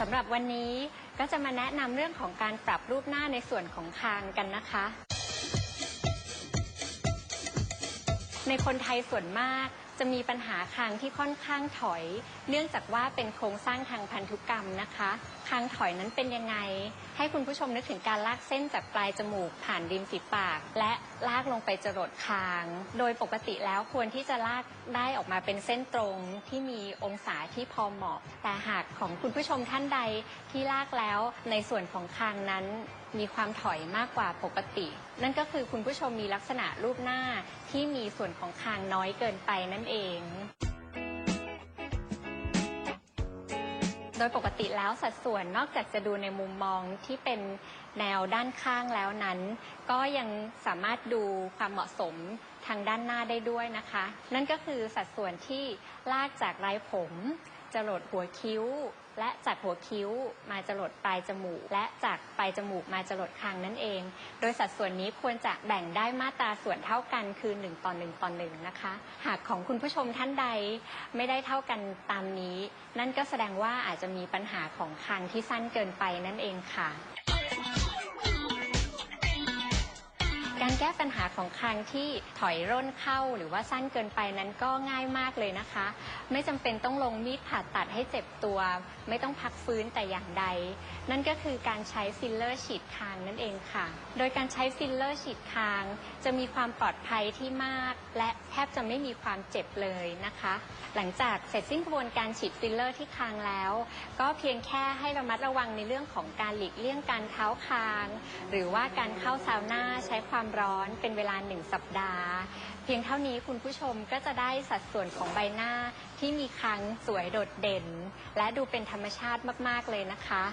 สำหรับวันนี้ก็จะมาแนะนำเรื่องของการปรับรูปหน้าในส่วนของคางกันนะคะ ในคนไทยส่วนมาก จะมีปัญหาคางที่ค่อนข้างถอย เนื่องจากว่าเป็นโครงสร้างทางพันธุกรรมนะคะคางถอยนั้นเป็นยังไง ให้คุณผู้ชมนึกถึงการลากเส้นจากปลายจมูก ผ่านริมฝีปาก และลากลงไปจรดคาง โดยปกติแล้วควรที่จะลากได้ออกมาเป็นเส้นตรงที่มีองศาที่พอเหมาะ แต่หากของคุณผู้ชมท่านใดที่ลากแล้วในส่วนของคางนั้นมีความถอยมากกว่าปกติ นั่นก็คือคุณผู้ชมมีลักษณะรูปหน้าที่มีส่วนของคางน้อยเกินไปนั่นเองโดยปกติแล้วสัดส่วนนอกจากจะดูในมุมมองที่เป็นแนวด้านข้างแล้วนั้น ก็ยังสามารถดูความเหมาะสมทางด้านหน้าได้ด้วยนะคะ นั่นก็คือสัดส่วนที่ลากจากไรผม จรดหัวคิ้ว และจากหัวคิ้วมาจรดปลายจมูก และจากปลายจมูกมาจรดคางนั่นเอง โดยสัดส่วนนี้ควรจะแบ่งได้มาตราส่วนเท่ากันคือ1ต่อ1ต่อ1นะคะ หากของคุณผู้ชมท่านใดไม่ได้เท่ากันตามนี้ นั่นก็แสดงว่าอาจจะมีปัญหาของคางที่สั้นเกินไปนั่นเองค่ะ แก้ปัญหาของคางที่ถอยร่นเข้าหรือว่าสั้นเกินไปนั้นก็ง่ายมากเลยนะคะ ไม่จำเป็นต้องลงมีดผ่าตัดให้เจ็บตัว ไม่ต้องพักฟื้นแต่อย่างใด นั่นก็คือการใช้ฟิลเลอร์ฉีดคางนั่นเองค่ะ โดยการใช้ฟิลเลอร์ฉีดคาง จะมีความปลอดภัยที่มาก และแทบจะไม่มีความเจ็บเลยนะคะ หลังจากเสร็จสิ้นกระบวนการฉีดฟิลเลอร์ที่คางแล้ว ก็เพียงแค่ให้ระมัดระวังในเรื่องของการหลีกเลี่ยงการเท้าคาง หรือว่าการเข้าซาวน่าใช้ความร้อนเป็นเวลาหนึ่งสัปดาห์ เพียงเท่านี้คุณผู้ชมก็จะได้สัดส่วนของใบหน้าที่มีคางสวยโดดเด่น และดูเป็นธรรมชาติมาก ๆ เลยนะคะ